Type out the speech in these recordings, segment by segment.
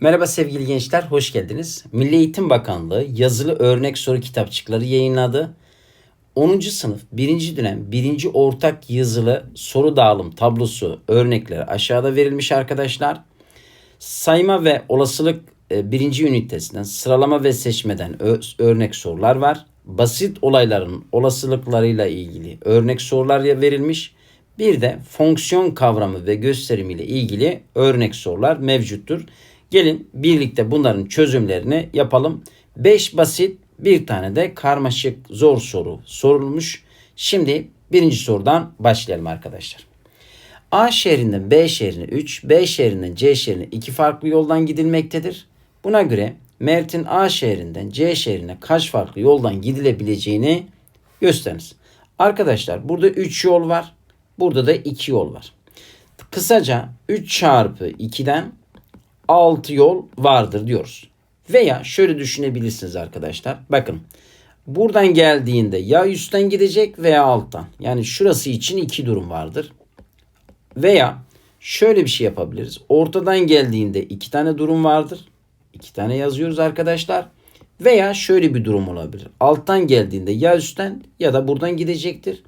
Merhaba sevgili gençler, hoş geldiniz. Milli Eğitim Bakanlığı yazılı örnek soru kitapçıkları yayınladı. 10. sınıf 1. dönem 1. ortak yazılı soru dağılım tablosu örnekleri aşağıda verilmiş arkadaşlar. Sayma ve olasılık 1. ünitesinden sıralama ve seçmeden örnek sorular var. Basit olayların olasılıklarıyla ilgili örnek sorular verilmiş. Bir de fonksiyon kavramı ve gösterimiyle ilgili örnek sorular mevcuttur. Gelin birlikte bunların çözümlerini yapalım. 5 basit bir tane de karmaşık zor soru sorulmuş. Şimdi birinci sorudan başlayalım arkadaşlar. A şehrinden B şehrine 3, B şehrinden C şehrine 2 farklı yoldan gidilmektedir. Buna göre Mert'in A şehrinden C şehrine kaç farklı yoldan gidilebileceğini gösteriniz. Arkadaşlar burada 3 yol var. Burada da 2 yol var. Kısaca 3 çarpı 2'den 6 yol vardır diyoruz. Veya şöyle düşünebilirsiniz arkadaşlar. Bakın buradan geldiğinde ya üstten gidecek veya alttan. Yani şurası için iki durum vardır. Veya şöyle bir şey yapabiliriz. Ortadan geldiğinde iki tane durum vardır. İki tane yazıyoruz arkadaşlar. Veya şöyle bir durum olabilir. Alttan geldiğinde ya üstten ya da buradan gidecektir.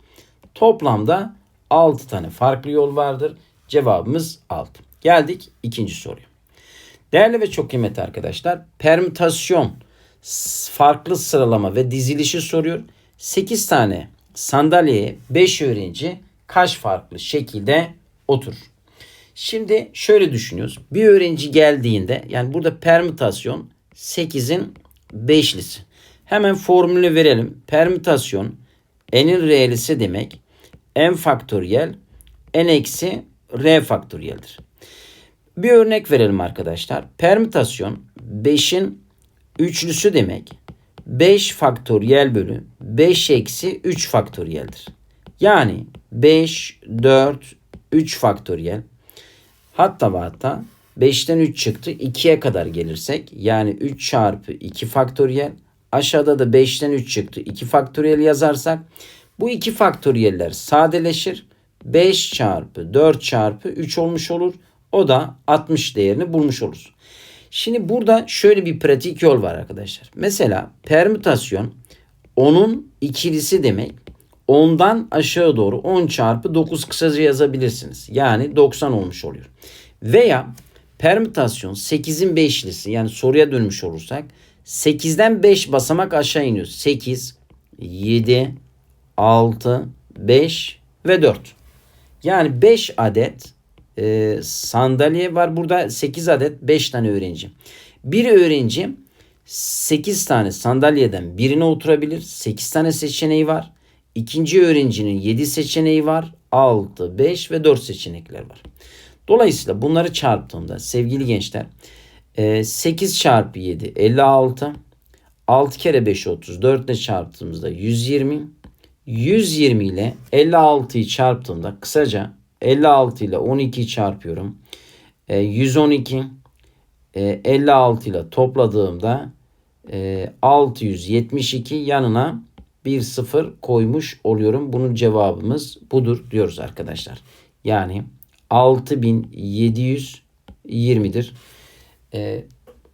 Toplamda 6 tane farklı yol vardır. Cevabımız 6. Geldik ikinci soruya. Değerli ve çok kıymetli arkadaşlar, permütasyon, farklı sıralama ve dizilişi soruyor. 8 tane sandalyeye 5 öğrenci kaç farklı şekilde oturur? Şimdi şöyle düşünüyoruz. Bir öğrenci geldiğinde yani burada permütasyon 8'in 5'lisi. Hemen formülü verelim. Permütasyon n'in r'lisi demek. n faktöriyel n eksi r faktöriyeldir. Bir örnek verelim arkadaşlar. Permütasyon 5'in üçlüsü demek. 5 faktöriyel bölü 5 eksi 3 faktöriyeldir. Yani 5, 4, 3 faktöriyel. Hatta ve hatta 5'ten 3 çıktı. 2'ye kadar gelirsek yani 3 çarpı 2 faktöriyel. Aşağıda da 5'ten 3 çıktı. 2 faktöriyel yazarsak bu 2 faktöriyeller sadeleşir. 5 çarpı 4 çarpı 3 olmuş olur. O da 60 değerini bulmuş oluruz. Şimdi burada şöyle bir pratik yol var arkadaşlar. Mesela permütasyon 10'un ikilisi demek. 10'dan aşağı doğru 10 çarpı 9 kısaca yazabilirsiniz. Yani 90 olmuş oluyor. Veya permütasyon 8'in beşlisi yani soruya dönmüş olursak 8'den 5 basamak aşağı iniyor. 8, 7, 6, 5 ve 4. Yani 5 adet e, sandalye var. Burada 8 adet 5 tane öğrenci. Bir öğrenci 8 tane sandalyeden birine oturabilir. 8 tane seçeneği var. İkinci öğrencinin 7 seçeneği var. 6, 5 ve 4 seçenekler var. Dolayısıyla bunları çarptığımda sevgili gençler e, 8 çarpı 7 56 6 kere 5 30 4 ile çarptığımızda 120 120 ile 56'yı çarptığımda kısaca 56 ile 12'yi çarpıyorum. E, 112 e, 56 ile topladığımda e, 672 yanına bir sıfır koymuş oluyorum. Bunun cevabımız budur diyoruz arkadaşlar. Yani 6720'dir. E,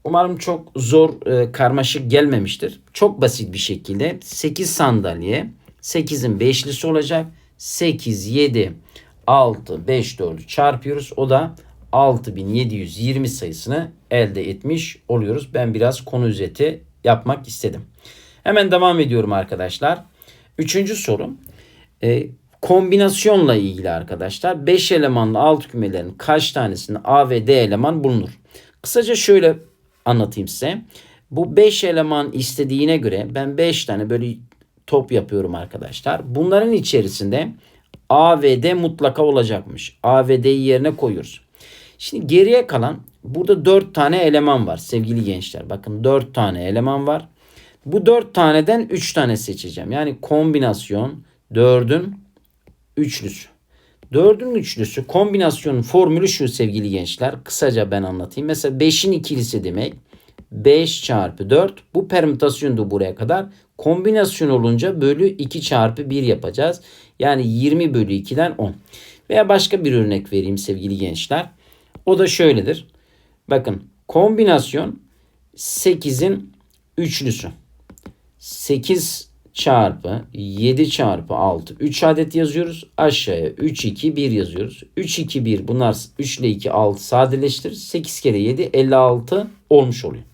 umarım çok zor e, karmaşık gelmemiştir. Çok basit bir şekilde 8 sandalye 8'in 5'lisi olacak. 8, 7, 6, 5, 4'ü çarpıyoruz. O da 6720 sayısını elde etmiş oluyoruz. Ben biraz konu özeti yapmak istedim. Hemen devam ediyorum arkadaşlar. Üçüncü soru. E, kombinasyonla ilgili arkadaşlar. 5 elemanlı alt kümelerin kaç tanesinde A ve D eleman bulunur? Kısaca şöyle anlatayım size. Bu 5 eleman istediğine göre ben 5 tane böyle top yapıyorum arkadaşlar. Bunların içerisinde A ve D mutlaka olacakmış. A yerine koyuyoruz. Şimdi geriye kalan burada 4 tane eleman var sevgili gençler. Bakın 4 tane eleman var. Bu 4 taneden 3 tane seçeceğim. Yani kombinasyon 4'ün üçlüsü. 4'ün üçlüsü kombinasyonun formülü şu sevgili gençler. Kısaca ben anlatayım. Mesela 5'in ikilisi demek. 5 çarpı 4 bu permütasyondu buraya kadar. Kombinasyon olunca bölü 2 çarpı 1 yapacağız. Yani 20 bölü 2'den 10. Veya başka bir örnek vereyim sevgili gençler. O da şöyledir. Bakın Kombinasyon 8'in üçlüsü. 8 çarpı 7 çarpı 6 3 adet yazıyoruz. Aşağıya 3 2 1 yazıyoruz. 3 2 1 bunlar 3 ile 2 6 sadeleştirir. 8 kere 7 56 olmuş oluyor.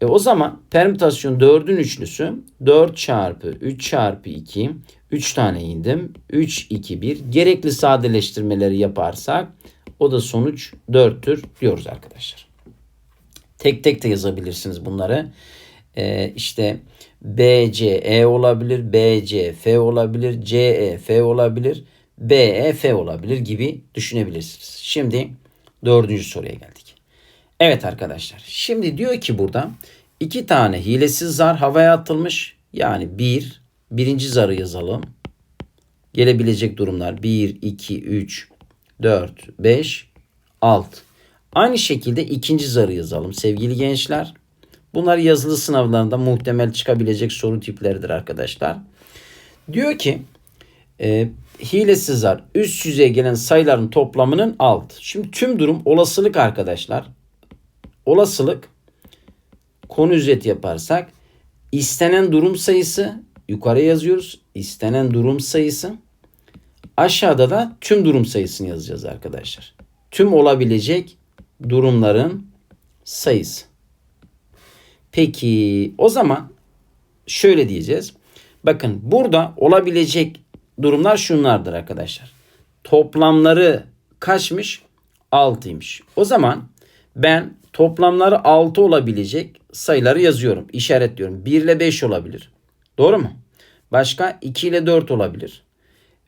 E o zaman permütasyon 4'ün üçlüsü 4 çarpı 3 çarpı 2 3 tane indim. 3 2 1 gerekli sadeleştirmeleri yaparsak o da sonuç 4'tür diyoruz arkadaşlar. Tek tek de yazabilirsiniz bunları. Ee, işte E olabilir. B, C, F olabilir. C, E, F olabilir. B, E, F olabilir gibi düşünebilirsiniz. Şimdi dördüncü soruya geldik. Evet arkadaşlar. Şimdi diyor ki burada iki tane hilesiz zar havaya atılmış. Yani bir, birinci zarı yazalım. Gelebilecek durumlar 1, 2, 3, 4, 5, 6. Aynı şekilde ikinci zarı yazalım sevgili gençler. Bunlar yazılı sınavlarında muhtemel çıkabilecek soru tipleridir arkadaşlar. Diyor ki e, hilesiz zar üst yüzeye gelen sayıların toplamının alt. Şimdi tüm durum olasılık arkadaşlar. Olasılık konu üzeti yaparsak istenen durum sayısı yukarı yazıyoruz. İstenen durum sayısı aşağıda da tüm durum sayısını yazacağız arkadaşlar. Tüm olabilecek durumların sayısı. Peki o zaman şöyle diyeceğiz. Bakın burada olabilecek durumlar şunlardır arkadaşlar. Toplamları kaçmış? 6'ymış. O zaman ben toplamları 6 olabilecek sayıları yazıyorum. işaretliyorum. 1 ile 5 olabilir. Doğru mu? Başka 2 ile 4 olabilir.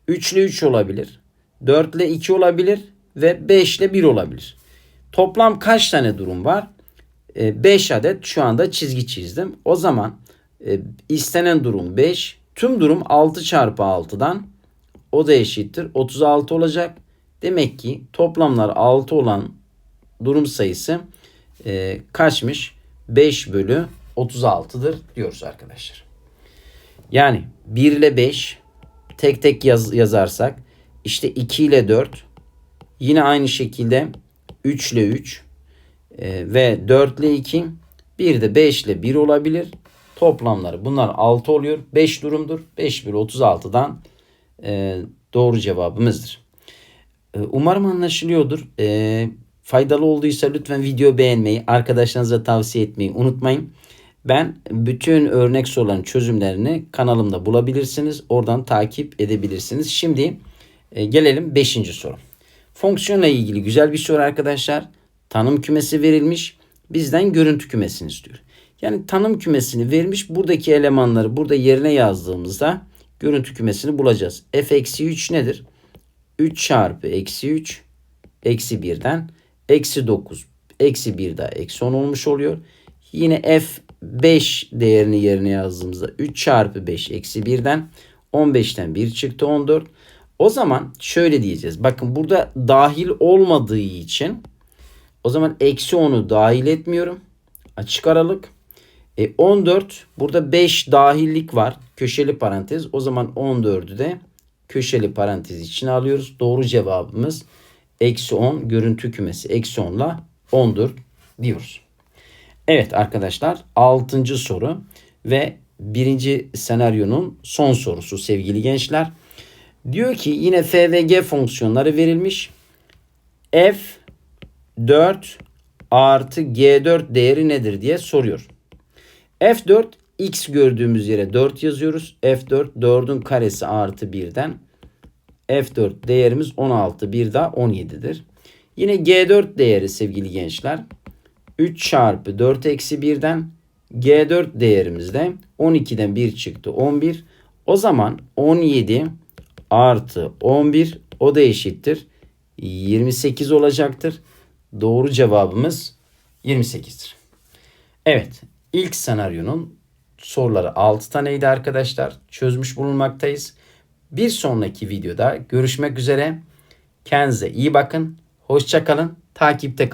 3 ile 3 olabilir. 4 ile 2 olabilir ve 5 ile 1 olabilir. Toplam kaç tane durum var? 5 adet şu anda çizgi çizdim. O zaman e, istenen durum 5. Tüm durum 6 çarpı 6'dan o da eşittir. 36 olacak. Demek ki toplamlar 6 olan durum sayısı e, kaçmış? 5 bölü 36'dır diyoruz arkadaşlar. Yani 1 ile 5 tek tek yaz, yazarsak işte 2 ile 4 yine aynı şekilde 3 ile 3 e, ve 4 ile 2 bir de 5 ile 1 olabilir. Toplamları bunlar 6 oluyor. 5 durumdur. 5 bölü 36'dan e, doğru cevabımızdır. E, umarım anlaşılıyordur. E, faydalı olduysa lütfen video beğenmeyi, arkadaşlarınıza tavsiye etmeyi unutmayın. Ben bütün örnek soruların çözümlerini kanalımda bulabilirsiniz. Oradan takip edebilirsiniz. Şimdi e, gelelim 5. soru. Fonksiyonla ilgili güzel bir soru arkadaşlar. Tanım kümesi verilmiş. Bizden görüntü kümesini istiyor. Yani tanım kümesini vermiş. Buradaki elemanları burada yerine yazdığımızda görüntü kümesini bulacağız. f eksi 3 nedir? 3 çarpı eksi 3 eksi 1'den eksi 9 eksi 1 daha eksi 10 olmuş oluyor. Yine f 5 değerini yerine yazdığımızda 3 çarpı 5 eksi 1'den 15'ten 1 çıktı 14. O zaman şöyle diyeceğiz. Bakın burada dahil olmadığı için o zaman eksi 10'u dahil etmiyorum. Açık aralık. E 14 burada 5 dahillik var. Köşeli parantez. O zaman 14'ü de köşeli parantez içine alıyoruz. Doğru cevabımız eksi 10 görüntü kümesi. Eksi 10 ile 10'dur diyoruz. Evet arkadaşlar 6. soru ve birinci senaryonun son sorusu sevgili gençler. Diyor ki yine f ve g fonksiyonları verilmiş. f 4 artı G4 değeri nedir diye soruyor. F4 x gördüğümüz yere 4 yazıyoruz. F4 4'ün karesi artı 1'den F4 değerimiz 16 bir daha 17'dir. Yine G4 değeri sevgili gençler 3 çarpı 4 eksi 1'den G4 değerimiz de 12'den 1 çıktı 11. O zaman 17 artı 11 o da eşittir 28 olacaktır. Doğru cevabımız 28'dir. Evet ilk senaryonun soruları 6 taneydi arkadaşlar. Çözmüş bulunmaktayız. Bir sonraki videoda görüşmek üzere. Kendinize iyi bakın. Hoşçakalın. Takipte kalın.